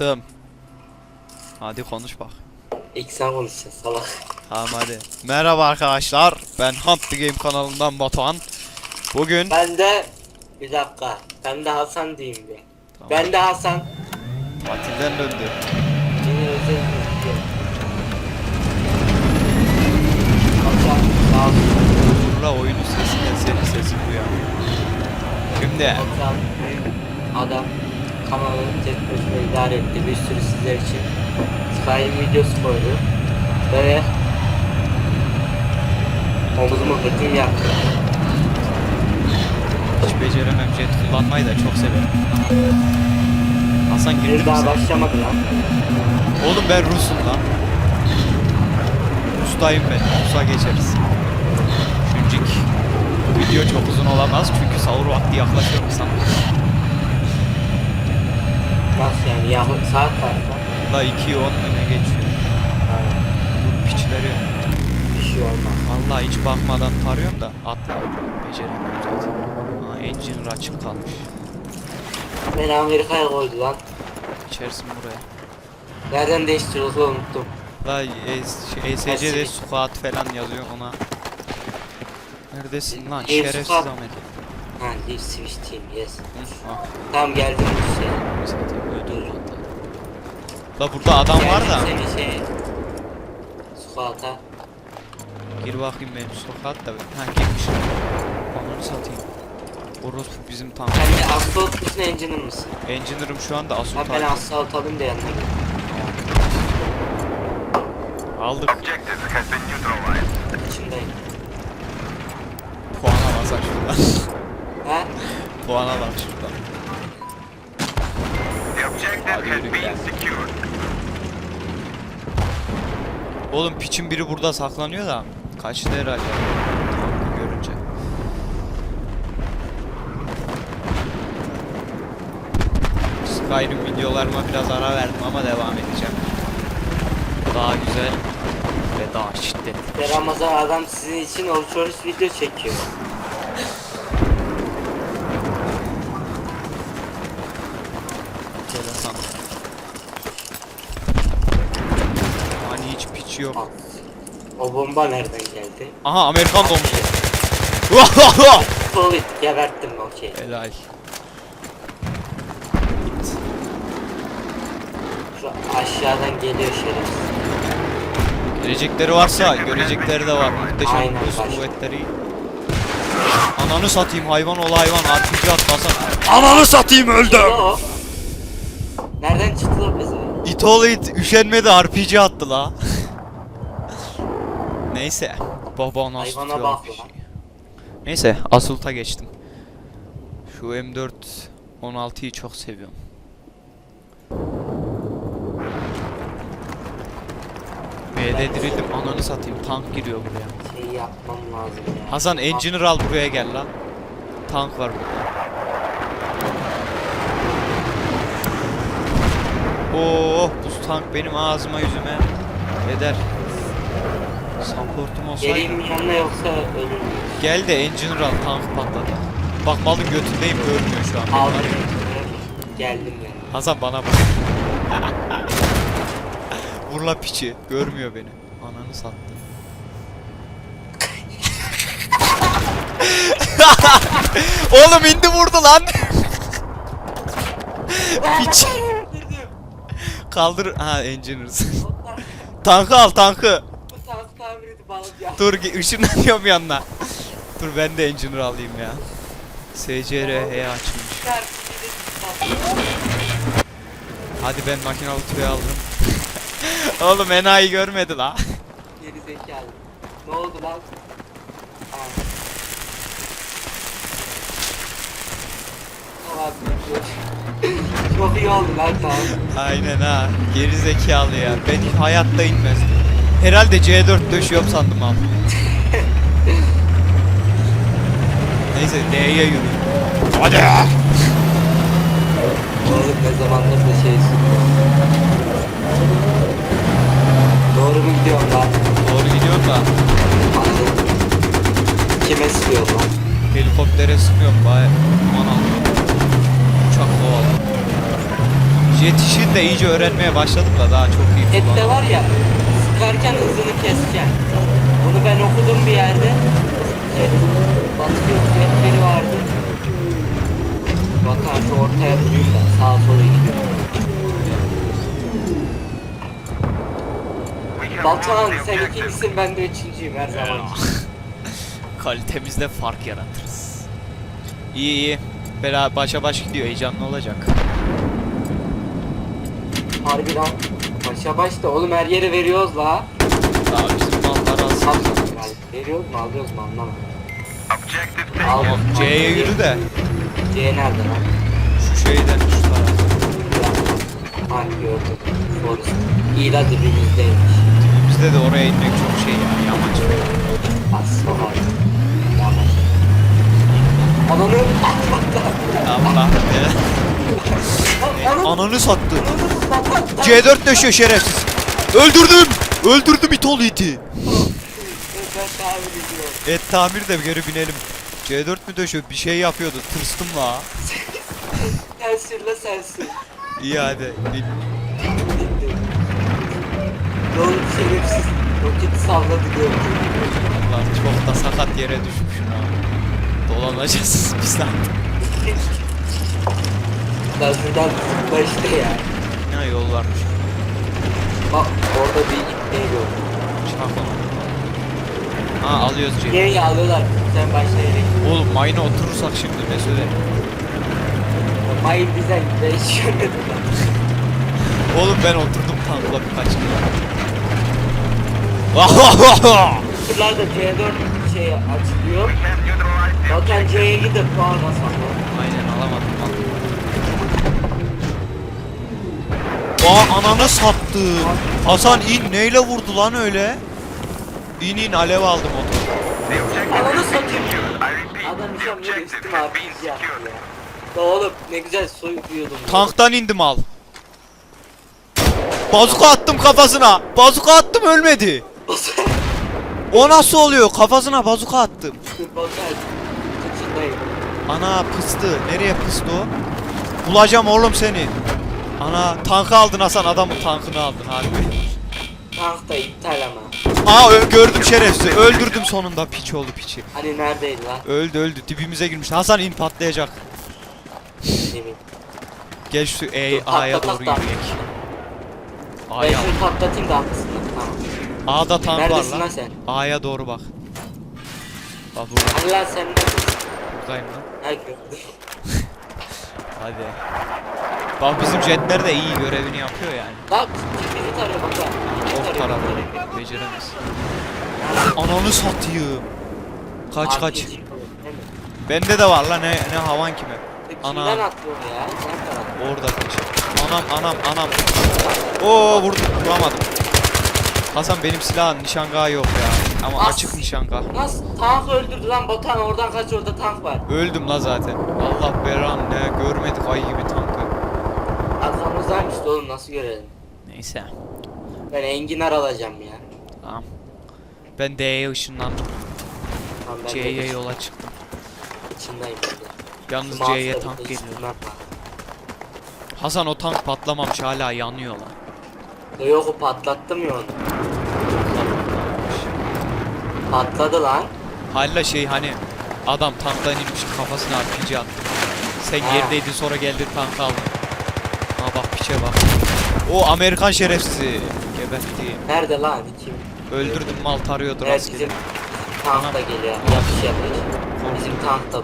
Yaptım. Hadi konuş bak. İlk sen konuşacaksın salak. Tamam hadi. Merhaba arkadaşlar. Ben Hunt the Game kanalından Batuhan. Bugün Ben de bir dakika. Ben de Hasan diyeyim bir. Tamam. Ben de Hasan. tatilden döndü. Yine özel bir Hasan sağ olsun. Burada oyunun sesinden senin sesin duyar. Şimdi Hasan adam kanalı tek başına idare etti. Bir sürü sizler için Skyrim videosu koydu. Ve omuzumu kırdım yaptı. hiç beceremem jet kullanmayı da çok severim. Hasan Bir girdin mi daha sen? başlamadı lan. Oğlum ben Rus'um lan. Rus'tayım ben. Rus'a geçeriz. Şuncik. Video çok uzun olamaz çünkü sahur vakti yaklaşıyor sanırım. Nasıl yani? Ya, saat kaç lan? La 2'yi 10 öne geçiyor. Bu piçleri Bir şey olmaz. vallahi hiç bakmadan tarıyorum da atla. Beceremiyorum zaten. Ha engine açık kalmış. Beni Amerika'ya koydu lan. İçersin buraya. Nereden değiştiriyorsa unuttum. La E- şey, ESC'de Pacific. squat falan yazıyor ona. Neredesin lan Air şerefsiz. Ahmet. Ha, Leaf Switch Team, yes. Ah, Tamam geldim bir şey. zaten ödül patladı. La burada adam var da. Geldim seni şey. Squat'a. Gir bakayım benim sokak da. Ha girmiş. Onları satayım. Orospu bizim tank. Sen de Assault mısın, Engineer mısın? Engineer'ım şu anda Ha, Assault ben aldım. Assault alayım da yanına gideyim. Aldık. Objective has been neutralized. İçindeyim. Puana basar şuradan. Ha? Puana bak şuradan. Hadi yürü. Oğlum piçin biri burada saklanıyor da. Kaçtı herhalde. Tankı görünce. Skyrim videolarıma biraz ara verdim ama devam edeceğim. Daha güzel ve daha şiddetli. Ramazan adam sizin için oruç oruç video çekiyor. Enteresan. Hani piç yok. O bomba nereden geldi? Aha Amerikan domuz. Solid geberttim okey. Helal. Git. Şu aşağıdan geliyor şerefsiz. Gelecekleri varsa görecekleri de var. Muhteşem Aynen, Rus kuvvetleri. Ananı satayım hayvan ol hayvan RPG atmasan. Ananı satayım öldüm. O. Nereden çıktı o bize? It oğlu it üşenmedi RPG attı la. Neyse. Baba nasıl Hayvana bak lan. Neyse Assault'a geçtim. Şu M4 16'yı çok seviyorum. B'de dirildim ananı satayım tank giriyor buraya. Şey yapmam lazım ya. Hasan Engineer al buraya gel lan. Tank var burada. Oo, bu tank benim ağzıma yüzüme eder. Supportum olsaydı. Geleyim yanına yoksa ölür müyüz? Gel de Engineer al tank patladı. Bak malın götündeyim görmüyor şu an. beni, Al. var ya. Geldim yani. Hasan bana bak. Vurla piçi. Görmüyor beni. Ananı sattı. Oğlum indi vurdu lan. Piç. Kaldır. Ha engineers. tankı al tankı. Edip alacağım. Dur ışınlanıyorum yanına. Dur ben de engineer alayım ya. SCRH açılmış. Hadi ben makinalı tüfeği aldım. Oğlum enayi görmedi la. Geri zekalı. Ne oldu lan? Tamam, Çok iyi oldu lan tamam. Aynen ha. Geri zekalı ya. Ben hayatta inmez. Herhalde C4 döşüyorum sandım abi. Neyse D'ye yürü. Hadi ya. Ne zamandır da şeysin. Doğru mu gidiyorum lan? Doğru gidiyorum da Anladım. Kime sıkıyor lan? helikoptere sıkıyorum baya. Aman Allah'ım. Uçak kovalım. Jet işini de iyice öğrenmeye başladım da daha çok iyi Ette kullanıyorum. var ya sıkarken hızını keseceksin. Bunu ben okudum bir yerde. Jet, batıyor jetleri vardı. Şu ortaya da sağa sola gidiyor. Batuhan sen ikincisin ben de üçüncüyüm her zaman. Kalitemizde fark yaratırız. İyi iyi. Bela başa baş gidiyor. Heyecanlı olacak. Harbi lan. Başa başta oğlum her yere veriyoruz la. Daha bizim mallar az. Veriyoruz mu alıyoruz mu anlamadım. Objective Al. Tamam, C'ye yürü de. C nerede lan? Şu şeyden şu taraf. Ha gördüm. Forest. İyi la dibimizdeymiş. Bizde de oraya inmek çok şey ya. Yamaç. Az sonra. Yavaş. Ananı Allah. Ananı Ananı sattı. Ananı C4 döşüyor şerefsiz. Öldürdüm. Öldürdüm itol iti. Et tamir de geri binelim. C4 mü döşüyor? Bir şey yapıyordu. Tırstım la. Sen sür la sen sür. İyi hadi. Bin. Doğru şerefsiz. Roketi salladı gördüm. Allah çok da sakat yere düşmüşüm ha. Dolanacağız bir saat. Lan şuradan zıpla işte ya. Ne yol varmış. Bak orada bir ipneyi gördüm. Çak onu. Ha alıyoruz C4. Geri alıyorlar. Sen başla yere. Oğlum mayına oturursak şimdi ne söylerim? Mayın bize yönetmen. Oğlum ben oturdum tankla birkaç kere. Şuralarda C4 şey açılıyor. Zaten C'ye gidip puan basalım. Aynen alamadım Aa ananı sattı. Hasan in neyle vurdu lan öyle? İn in alev. The objective Ananı satayım. Adam böyle objective üstüme secured. ya. Oğlum ne güzel soyuyordum. Tanktan indim al. Bazuka attım kafasına. Bazuka attım ölmedi. O nasıl oluyor? Kafasına bazuka attım. Ana pıstı. Nereye pıstı o? Bulacağım oğlum seni. Ana tankı aldın Hasan adamın tankını aldın harbi. Tank da iptal ama. Aa gördüm şerefsiz. Öldürdüm sonunda piç oldu piçi. Hani neredeydi lan? Öldü öldü dibimize girmiş. Hasan in patlayacak. Demin. Gel şu E A'ya doğru yürüyek. Ben A'ya. şunu patlatayım da haklısın. Tamam. A'da tank var Neredesin lan lan. sen? A'ya doğru bak. Bak burada Hani lan sen neredesin? buradayım lan. Ha gördüm. Hadi. Bak bizim jetler de iyi görevini yapıyor yani. Bak bizi tarıyor bak Of tarıyor. taraları beceremez. Ananı satayım. Kaç kaç. Değil mi? Bende de var lan ne ne havan kime. Ana. Kimden attı onu ya? Sen. Orada piç. Anam anam anam. Oo vurdum vuramadım. Hasan benim silahın nişangahı yok ya. Ama As- açık nişangah. Nasıl tank öldürdü lan Batuhan oradan kaç orada tank var. Öldüm la zaten. Allah beran ne görmedik ay gibi tankı. Da oğlum nasıl görelim? Neyse. Ben enginar alacağım ya. Tamam. Ben D'ye ışınlandım. Tamam, ben C'ye yola çıktım. içindeyim burada. Yalnız Mouse'la C'ye tank geliyor. Hasan o tank patlamamış hala yanıyor lan. Yok o patlattım ya onu. Patladı lan. Hala şey hani adam tanktan inmiş kafasına RPG attı. Sen Ha. yerdeydin sonra geldin tank aldın. Ha bak piçe bak. O Amerikan şerefsizi. Gebertti. Nerede lan? Kim? Öldürdüm mal tarıyordu Evet rastgele. bizim tank da geliyor. Yapış yapış. Bizim tank da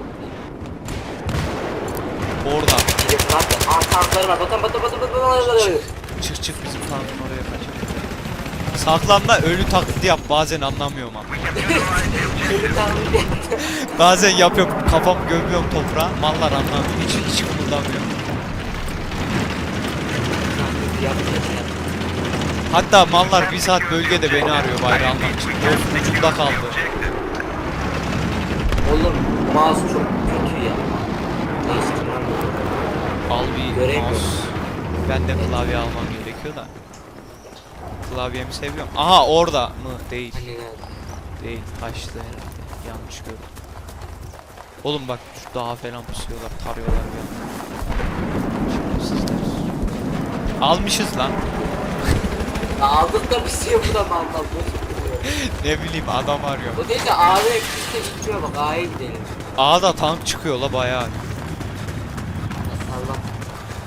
Orada. Bizim tank da. Aa tankları var. Bakın bakın bakın bakın bakın. Çık çık bizim tankın oraya kaç. Saklan da ölü taklidi yap bazen anlamıyorum ama. Bazen yapıyorum kafam gömüyorum toprağa mallar anlamıyor hiç hiç kımıldamıyor. Hatta mallar bir saat bölgede beni arıyor bayrağı almak için. Ucunda kaldı. Oğlum mouse çok kötü ya. Değiştirmem. Al bir Göremiyorum. mouse. Ben de klavye almam gerekiyor da. Klavyemi seviyorum. Aha orada mı? Değil. Hani nerede? Değil. Kaçtı herhalde. Yanlış gördüm. Oğlum bak şu dağa falan pusuyorlar, tarıyorlar bir anda. Şerefsizler. Almışız lan. Aldık da bir şey bu bozuk duruyor. ne bileyim adam arıyor. O değil de A'da ekmişte gitmiyor bak A'ya gidelim. A'da tank çıkıyor la bayağı. Allah.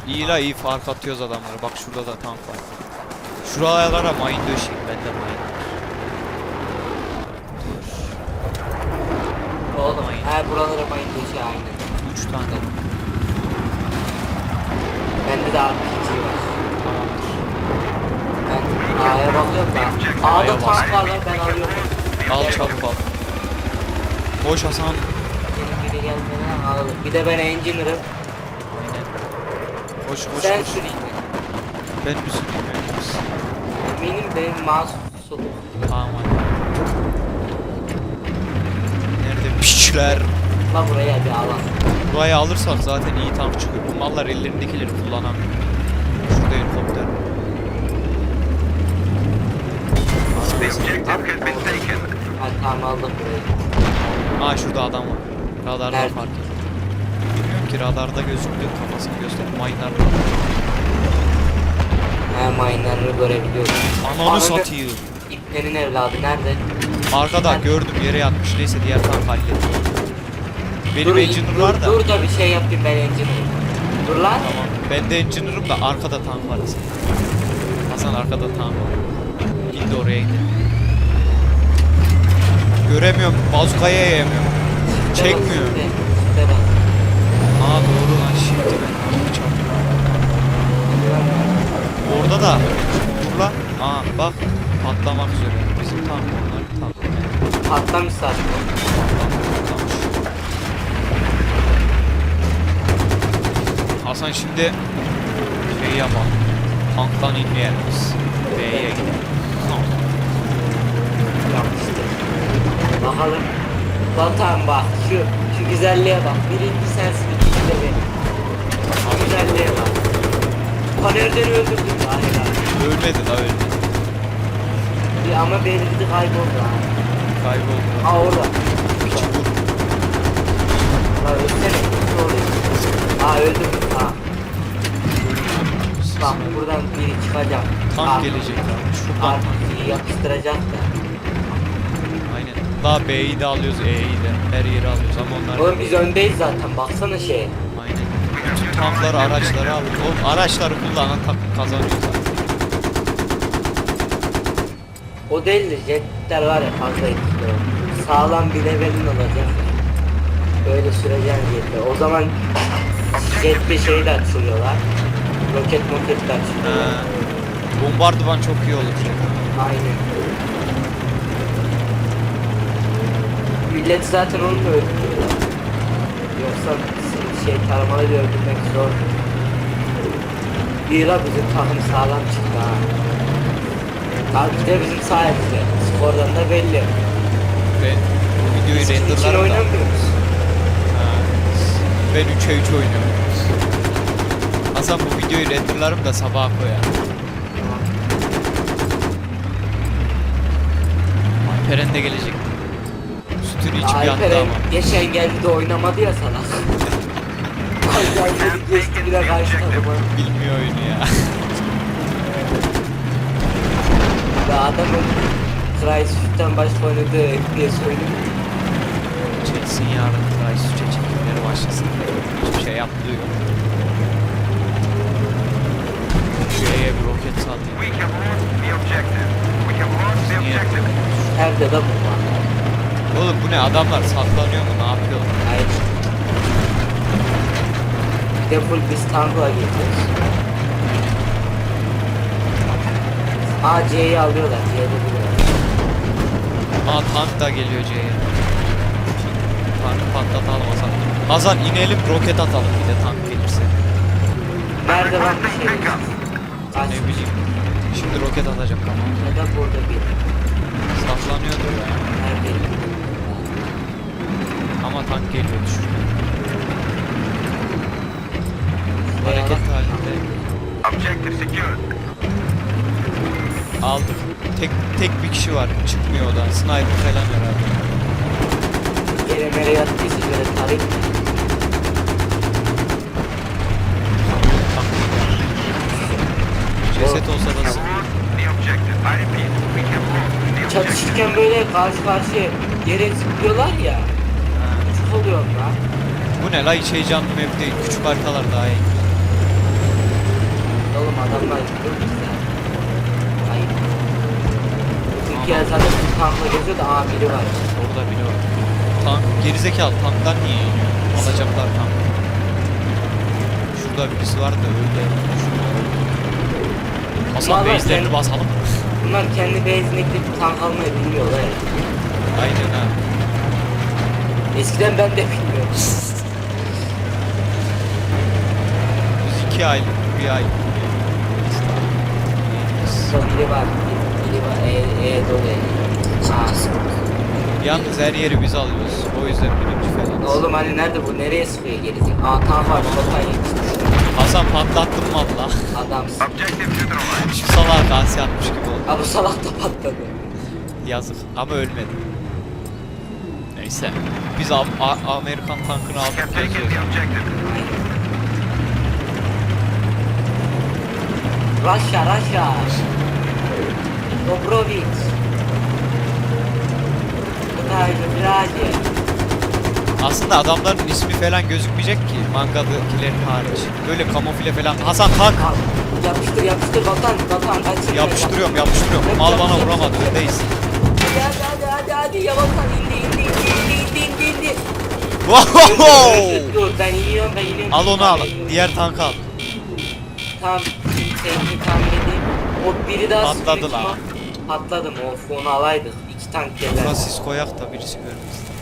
İyi la iyi fark atıyoruz adamlara. Bak şurada da tank var. Şuralara mayın döşeyim. Bende mayın. Oğlum her buralara mayın döşe aynen. 3 tane. Bende de RPG var. Tamamdır. Ben A'ya A'da bas. tank var lan ben alıyorum. Al çabuk al. Koş Hasan. Benim biri gelmeden alalım. Bir de ben engineer'ım. Koş koş Sen koş. süreyim. Ben mi süreyim önümüz? Benim benim mouse soluk. Tamam hadi. Nerede piçler? La buraya bir alan. Burayı alırsak zaten iyi tank çıkıyor. Bu mallar ellerindekileri kullanamıyor. Şurada helikopter. The objective has been taken. Hadi tamam aldım burayı. Aa şurada adam var. Radarda Nerede? fark ettim. Bilmiyorum ki radarda gözüktü. Kafasını göster. Mayınlar var. He miner'ı görebiliyorum. Ananı satayım. İplerin evladı nerede? Arkada Ben- gördüm yere yatmış. Neyse diğer tank halletti. Benim Dur, engineer dur, var da. Dur da bir şey yapayım ben engineer'ım. Dur lan. Tamam. Ben de engineer'ım da arkada tank var Hasan. Hasan arkada tank var. İndi oraya gidelim. Göremiyorum. Bazukaya yiyemiyorum. Çekmiyor. Aa doğru lan şimdi ben çarptım. Orada da dur lan. Aa bak patlamak üzere. Bizim tank onlar tank. Patlamış zaten. Patlamış. Hasan şimdi şey yapalım. Tanktan inmeyelim biz. B'ye gidelim. Yapmıştı. Bakalım. Batan bak şu şu güzelliğe bak. Birinci sensin ikinci de benim. Şu güzelliğe bak. Ha nereden öldürdün Tahir abi? Ölmedi la ölmedi. Bir ama belirdi kayboldu ha. Kayboldu. Ha orada. Piç vur. Ha ölsene. Doğru. Ha öldüm. Ha. Bak buradan biri çıkacak. Tank Artık- gelecek abi. Şuradan tank. Artık yapıştıracak da. Aynen. Daha B'yi de alıyoruz, E'yi de. Her yeri alıyoruz ama onlar... Oğlum biz öndeyiz zaten baksana şeye. Aynen. Bütün tankları, araçları alıyoruz. Oğlum araçları kullanan takım kazanıyor zaten. O değil de jetler var ya fazla etkili. Sağlam bir levelin olacak. Böyle süreceksin jette. O zaman jette şey de açılıyorlar. Roket moket de He. açılıyorlar. Bombardıman çok iyi olur. Aynen. Millet zaten onu da öldürüyorlar. Yoksa şey taramalı bir öldürmek zor. Lira bizim takım sağlam çıktı ha. Ki de bizim sayemizde. Skordan da belli. Ben bu videoyu renderlarım da... oynamıyoruz. Ha. Ben 3'e 3 oynuyorum. Hasan bu videoyu renderlarım da sabaha koyar. Alperen de gelecek. Sütünü içip yattı Alperen ama. geçen geldi de oynamadı ya sana. Ay geldi geçti bir de karşı takıma. Bilmiyor oyunu ya. Ve adamın Crysis başka oynadığı FPS oyunu. Çeksin yarın Crysis 3'e çekimleri başlasın. Hiçbir şey yaptığı yok. Şuraya bir roket sallayayım. We have lost the objective. Nerede de bu var? Oğlum bu ne adamlar saklanıyor mu ne yapıyorlar? Hayır. Bir de full biz tankla gidiyoruz. Aa C'yi alıyorlar. C'de duruyorlar. Aa tank da geliyor C'ye. Tankı patlatalım Hasan. Hasan inelim roket atalım bir de tank gelirse. Nerede lan bir şey? Ne bileyim. Şimdi roket atacak. Ya da burada bir. Saklanıyordur ya. Nerede? Ama tank geliyor. Şuraya Hareket halinde. Objective secured. Aldık. Tek tek bir kişi var. Çıkmıyor odan. Sniper falan herhalde. Yere mere yattıysa şöyle tarayıp Tank geliyor. Ceset olsa da sıkıntı. Hold the objective. I repeat, we have lost the objective. Çatışırken böyle karşı karşıya yere zıplıyorlar ya. Çok oluyor lan. Bu ne la hiç heyecanlı map değil. Küçük haritalar daha iyi. Oğlum adamlar gidiyor bizden. Hayır. Türkiye zaten bir tankla geziyor da aa biri var. Orada biri var. Tank gerizekalı tanktan niye iniyor? Alacaklar tank. Şurada birisi var da öyle. Hasan Vallahi base'lerini basalım. Bunlar kendi bir tank almayı bilmiyorlar ya. Aynen ha. Eskiden ben de bilmiyordum. Biz iki ay, bir ay. Son biri var. Biri var. E, e dolu. Aa sıkıntı. Yalnız her yeri biz alıyoruz. O yüzden birinci falan. Oğlum hani nerede bu? Nereye sıkıyor gerizek? Aa tank var. Sokak yetişmiş. Hasan patlattın valla. Adamsın. Şu salak kase atmış gibi oldu. Aa bu salak da patladı. Yazık ama ölmedi. Neyse. Biz Am- A- Amerikan tankını aldık. Russia, Russia. Dobrovic. Günaydın, Birader. Aslında adamların ismi falan gözükmeyecek ki mangadakilerin hariç. Böyle kamufle falan. Hasan tank. Al, Yapıştır, yapıştır. Vatan, vatan. Kaçır. Yapıştırıyorum yapıştırıyorum. Mal bana vuramadı öndeyiz. Hadi, hadi, hadi, hadi. Ya vatan indi, indi, indi, indi, indi, indi. Wow! Dur, ben iniyorum, ben iniyorum. Al onu al. Diğer tankı al. Tamam, seni tahmin edeyim. O biri daha Patladı lan. Patladım, of onu alaydık. İki tank gelir. Burası siz koyak da birisi görmesin.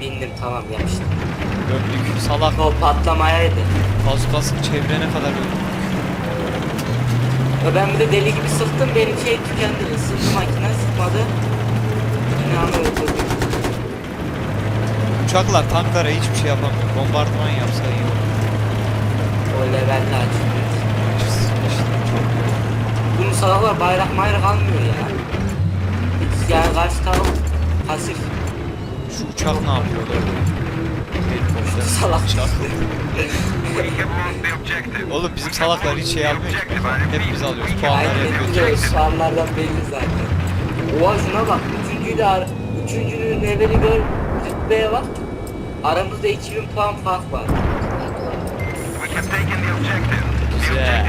Bindim, tamam, yapıştır. Döndük. Salak. O patlamayaydı. Fazukasını çevirene kadar öldük. Ya ben bir de deli gibi sıktım benim şey tükendi ısıtma makine sıkmadı. İnanı öldürdü. Uçaklar tanklara hiçbir şey yapamıyor. Bombardıman yapsa iyi olur. O levelde. İşte çok Bunun salaklar bayrak mayrak almıyor ya. Hiç yani karşı taraf pasif. Şu uçak ne yapıyor orada? Helikopter. Salak. Uçak. Oğlum bizim salaklar hiç şey almıyor ki. Hep biz alıyoruz. the Aynen götürüyoruz. biliyoruz belli zaten. Oha şuna bak. Üçüncüyü de ar üçüncünün leveli gör. Rütbeye bak. Aramızda 2000 puan fark var. Güzel.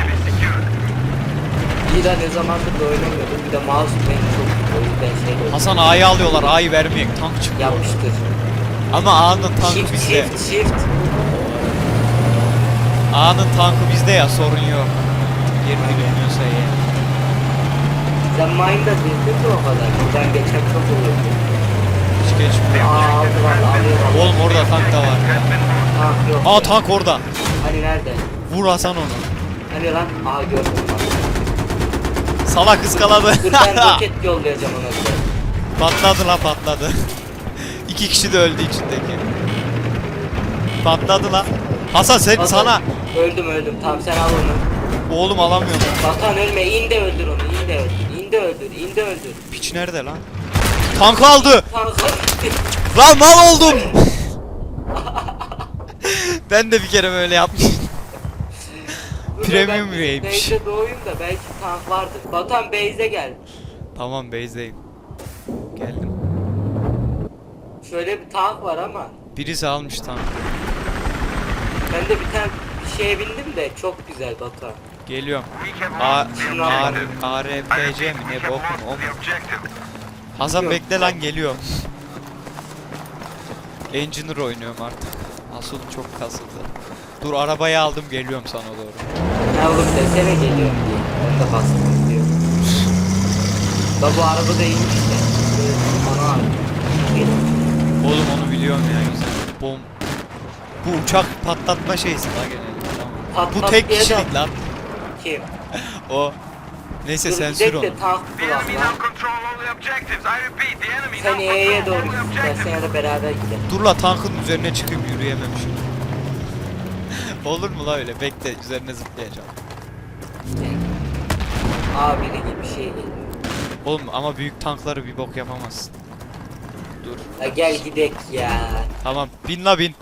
İyi de ne zamandır da oynamıyordum. Bir de mouse benim çok o yüzden şey oldu. Hasan A'yı alıyorlar. A'yı vermeyek. Tank çıkıyor. Yapmıştır. Ama A'nın tankı Shift, bizde. shift, shift. A'nın tankı bizde ya sorun yok. Yerini bilmiyorsa iyi. Sen mine'da dizdin mi o kadar? Buradan geçen çok olurdu. Hiç geçmiyor. Aa aldı var, alıyor. Oğlum orada tank da var ya. Tank yok. Aa tank orada. Hani nerede? Vur Hasan onu. Hani lan? Aha gördüm. Salak ıskaladı. Dur ben roket yollayacağım ona bir de. patladı la patladı. İki kişi de öldü içindeki. Patladı la. Hasan sen Vatan, sana. Öldüm öldüm. Tamam sen al onu. Oğlum alamıyorum. Vatan ölme. in de öldür onu. in de öldür. in de öldür. in de öldür. Piç nerede lan? Tank aldı. Tank Lan mal oldum. ben de bir kere böyle yapmıştım. Premium üyeymiş. Base'de doğuyum da belki tank vardır. Vatan base'e gel. Tamam base'deyim. Geldim. Şöyle bir tank var ama. Birisi almış tank. Ben de bir tane bir şeye bindim de çok güzel Batuhan. Geliyorum. A A repeat, mi ne have bok mu o mu? Hasan bekle lan geliyorum. Engineer oynuyorum artık. Asıl çok kasıldı. Dur arabayı aldım geliyorum sana doğru. Yavrum desene geliyorum diye. Ben de bastım diyor. Da bu araba da iyiymiş de. Böyle Bana abi. Oğlum onu biliyorum ya güzel. Bom. Bu uçak patlatma şeysi la genelde. Tamam. Bu Patlat tek kişilik lan. Kim? O. Neyse Dur sen gidecek sür onu. lan. Sen E'ye doğru all the git. objectives. Ben seninle beraber gidelim. Dur la tankın üzerine çıkayım yürüyemem şimdi. Olur mu la öyle? Bekle üzerine zıplayacağım. Abi biri gibi bir şey geliyor. Oğlum ama büyük tankları bir bok yapamazsın. Dur. Ya gel gidek ya. Tamam bin la bin.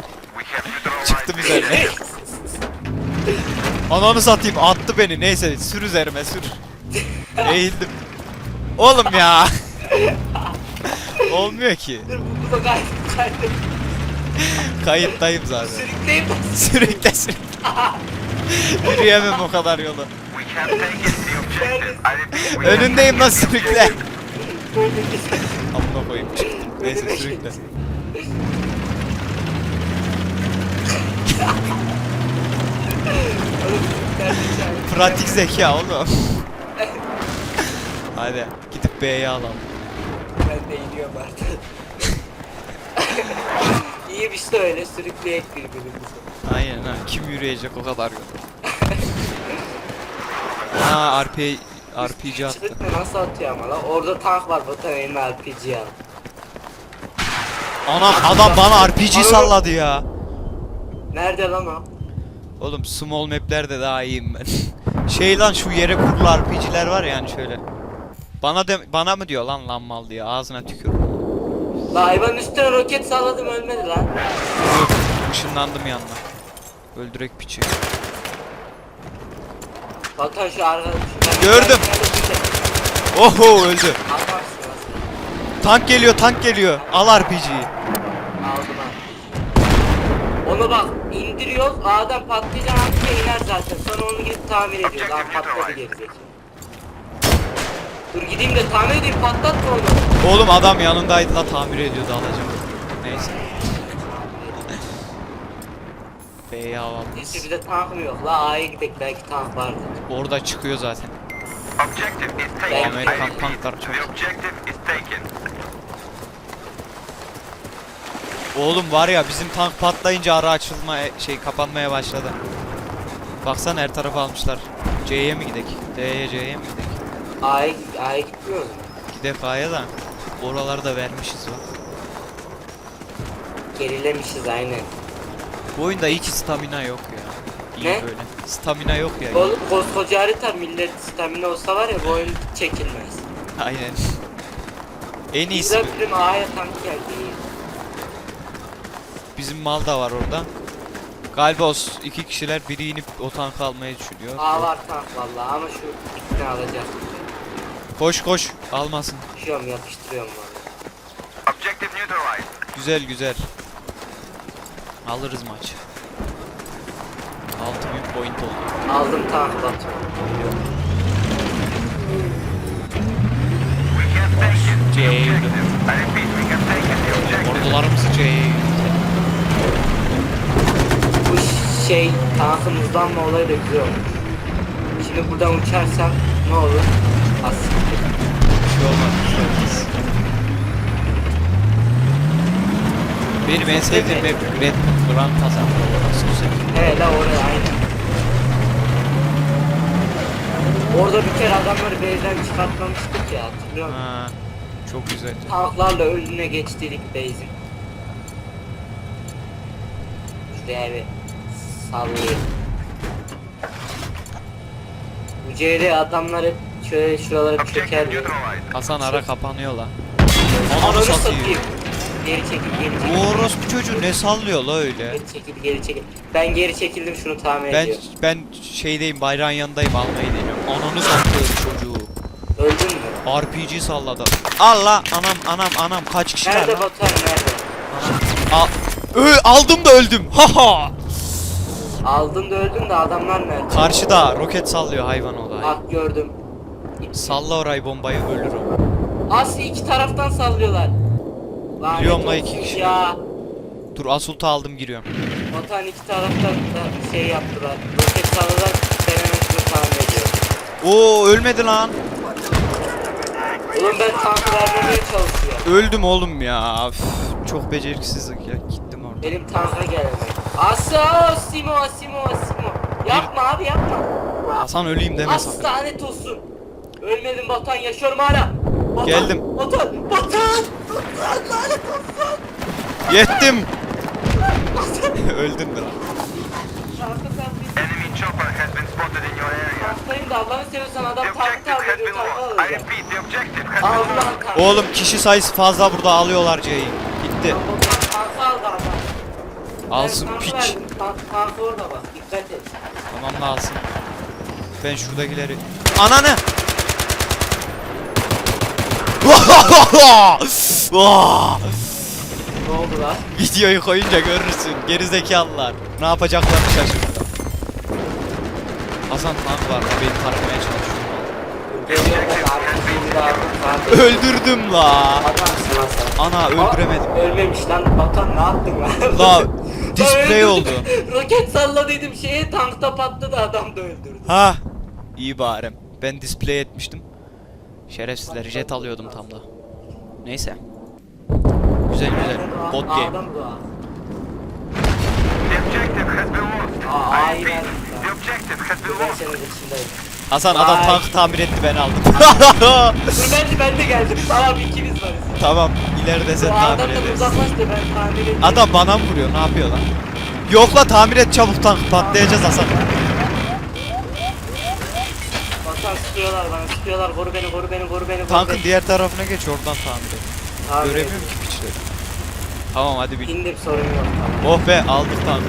Çıktım üzerine. Ananı satayım attım beni neyse sür üzerime sür. Eğildim. Oğlum ya. Olmuyor ki. Dur bu da gayet. Kayıttayım zaten. Sürükleyip Sürükle sürükle. Yürüyemem o kadar yolu. We have taken the objective. I repeat, we Önündeyim lan sürükle. Amına koyayım çıktım. Neyse sürükle. Pratik zeka oğlum. Hadi gidip B'yi alalım. Ben de iniyorum artık. Bir şey öyle sürükleyek birbirimizi. Aynen ha. Kim yürüyecek o kadar yol. Aa RP RPG attı. Nasıl atıyor ama lan? Orada tank var bakın eline RPG al. Anam adam bana RPG salladı ya. Nerede lan o? Oğlum small map'lerde daha iyiyim ben. şey lan şu yere kurulu RPG'ler var ya yani şöyle. Bana de bana mı diyor lan lan mal diye ağzına tükür. La hayvan üstüne roket salladım ölmedi lan. Yok ışınlandım yanına. Öldürek piçi. Batan şu arka... şu- Gördüm. Oho öldü. Tank geliyor tank geliyor. Al RPG'yi. Aldım abi. Onu bak indiriyoruz A'dan patlayacağın an iner zaten. Sonra onu gidip tamir ediyoruz. Aa patladı gerizekalı. Dur gideyim de tamir edeyim patlatma onu. Oğlum adam yanındaydı la tamir ediyordu alacağım. Neyse. B'yi alalım. Neyse bir de tank mı yok la A'ya gidelim belki tank vardır. Orada çıkıyor zaten. Objective is taken. I Amerikan tanklar çok. the objective is taken. Oğlum var ya bizim tank patlayınca ara açılma şey kapanmaya başladı. Baksana her tarafı almışlar. C'ye mi gidek? D'ye C'ye mi gidek? A'ya A'ya gitmiyoruz mu? Gidek A'ya da oraları da vermişiz bak. Gerilemişiz aynen. Bu oyunda ki stamina yok ya. İyi Ne? böyle. Stamina yok ya. Oğlum koskoca harita millet stamina olsa var ya bu oyun çekilmez. Aynen. en iyisi Güzel film A'ya tank geldi. bizim mal da var orada. Galiba o s- iki kişiler biri inip o tankı almayı düşünüyor. A var tank vallahi ama şu ikna alacak. Koş koş almasın. Düşüyorum yapıştırıyorum valla. Objective neutralized. Güzel güzel. Alırız maçı. 6000 point oldu. Aldım tank Batu. We the C'ye objective. yürü. I repeat, we have taken the objective. Ordularımızı C'ye. Bu şey tankımızdan mı olayı da güzel olmuş. Şimdi buradan uçarsam ne olur? Asiktir. Bir şey olmaz, bir şey olmaz. Benim en sevdiğim map Red Kazan. Orası güzel. He la oraya aynen. Orada bir kere adamları base'den çıkartmamıştık ya hatırlıyor musun? Ha, çok güzel. Tanklarla önüne geçtik base'in. Şuraya bir sallayayım. Bu CR adamları şöyle şuralara Objective çöker. Hasan ara kapanıyor la. Ananı satayım. Geri çekil, geri çekil. Bu orospu çocuğu ne sallıyor la öyle? Geri çekil, geri çekil. Ben geri çekildim şunu tamir Ben ediyorum. ben şeydeyim bayrağın yanındayım almayı deniyorum. Ananı sattığım çocuğu. Öldün mü? RPG salladı. Allah anam anam anam kaç kişiler Nerede lan? Batuhan nerede? Al Ö, aldım da öldüm. Haha. Aldın da öldün de adamlar nerede? Karşıda roket sallıyor hayvan o da. Bak gördüm. Salla orayı bombayı ölürüm. Aslı iki taraftan sallıyorlar. Lanet Biliyorum la olsun iki kişi. Ya. Dur asulta aldım giriyorum. Batuhan iki taraftan da şey yaptılar. Roket salladılar. Şunu tamir ediyorum. Oo ölmedi lan. Oğlum ben tankı vermemeye çalışıyorum. Öldüm oğlum ya. Üf, çok beceriksizlik ya. Gittim orada. Benim tanka gelmek. Aslı Simo Simo Simo. Yapma abi yapma. Hasan öleyim deme sakın. Aslı lanet olsun. Ölmedim Batuhan yaşıyorum hala. Batuhan, Geldim. Batuhan Batuhan. Batuhan lanet olsun. Yettim. Öldüm de. Tankı sen bir Enemy chopper has been spotted in your area. tanklayın da Allah'ını seviyorsan adam The tankı objective has been lost. I repeat, the objective has been. Oğlum kişi sayısı fazla burada alıyorlar C'yi. Gitti. Aldı adam. Alsın Ben piç. verdim, Tank, orada bak dikkat et. Tamam da alsın. Ben şuradakileri... Ananı! Ne oldu lan? Videoyu koyunca görürsün gerizekalılar. Ne yapacaklarını şaşırdım. Hasan tank var beni taramaya çalışıyor. Öldürdüm la. Ana öldüremedim. Aa, Ölmemiş lan Batan ne yaptın lan? La display oldu. Roket salladıydım şeye tankta patladı adam da öldürdü. Ha iyi bari. Ben display etmiştim. Şerefsizler jet alıyordum tam da. Neyse. Güzel güzel. Bot game. Hasan adam tank tamir etti ben aldım. Dur ben de ben de geldim. Tamam ikimiz varız. tamam ileride sen tamir edeyim. Adam bana mı vuruyor ne yapıyor lan? Yok la tamir et çabuk tank patlayacağız Hasan. Batan sıkıyorlar bana sıkıyorlar. Koru beni koru beni koru beni. koru Tankın beni. diğer tarafına geç oradan tamir et. Tamir Göremiyorum ki piçleri. Tamam hadi bin. İndim sorun yok. Tamam. Oh be aldık tankı.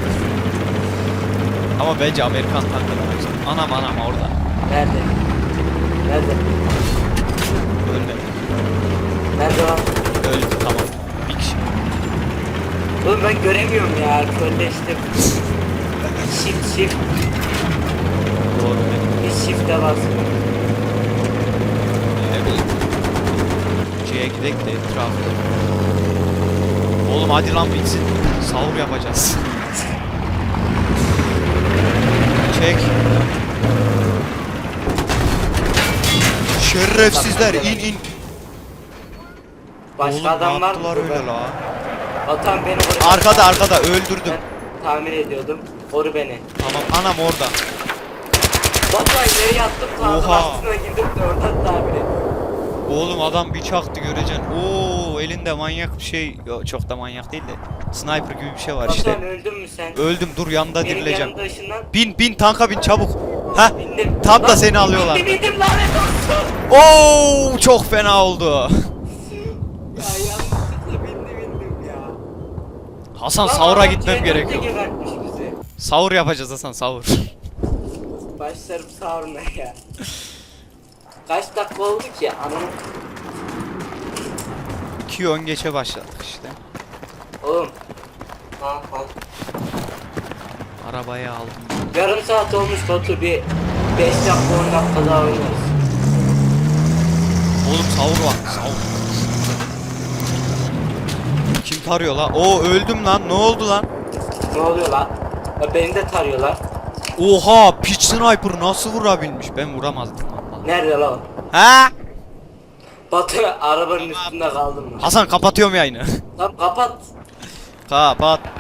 Ama bence Amerikan tankı daha güzel. Anam anam orada. Nerede? Nerede? Ölmedi. Nerede lan? Öldü tamam. Bir kişi. Oğlum ben göremiyorum ya. Körleştim. shift shift. Doğru. Bir shift'e bas. Bileyim. C'ye gidek de etrafı. Oğlum hadi lan bitsin. Sahur yapacağız. Çek. Şerefsizler in in. Başka Oğlum adam var mı? burada? öyle la? Batan beni koru. Arkada arkada öldürdüm. Ben tamir ediyordum. Koru beni. Tamam anam orada. Batan yere yattım. Tankın Oha. altına girdim de oradan tamir ettim. Oğlum adam bir çaktı göreceksin. Oo elinde manyak bir şey. Yo, çok da manyak değil de. Sniper gibi bir şey var Batan işte. öldün mü sen? Öldüm dur yanında Benim dirileceğim. yanımda ışınlan. Bin bin tanka bin çabuk. Ha? Bindim. Tam da Lan, seni alıyorlar. Bindim bindim lanet olsun. Oo çok fena oldu. Ya yanlışlıkla bindim bindim ya. Hasan Lan sahura adam gitmem C4'le gerekiyor. gebertmiş bizi. Sahur yapacağız Hasan sahur. Başlarım sahuruna ya. Kaç dakika oldu ki? Ananı... 2 10 geçe başladık işte. Oğlum. Ha ha. Arabayı aldım. Yarım saat olmuş Batu bir 5 dakika 10 dakika daha oynarız. Oğlum sahur var. Sahur. Kim tarıyor la? Oo öldüm lan. Ne oldu lan? Ne oluyor lan? Ya beni de tarıyorlar. Oha piç sniper nasıl vurabilmiş? Ben vuramazdım. Nerede lan? Ha? Batu arabanın üstünde kaldım. Hasan kapatıyorum yayını. Tamam kapat. Kapattım.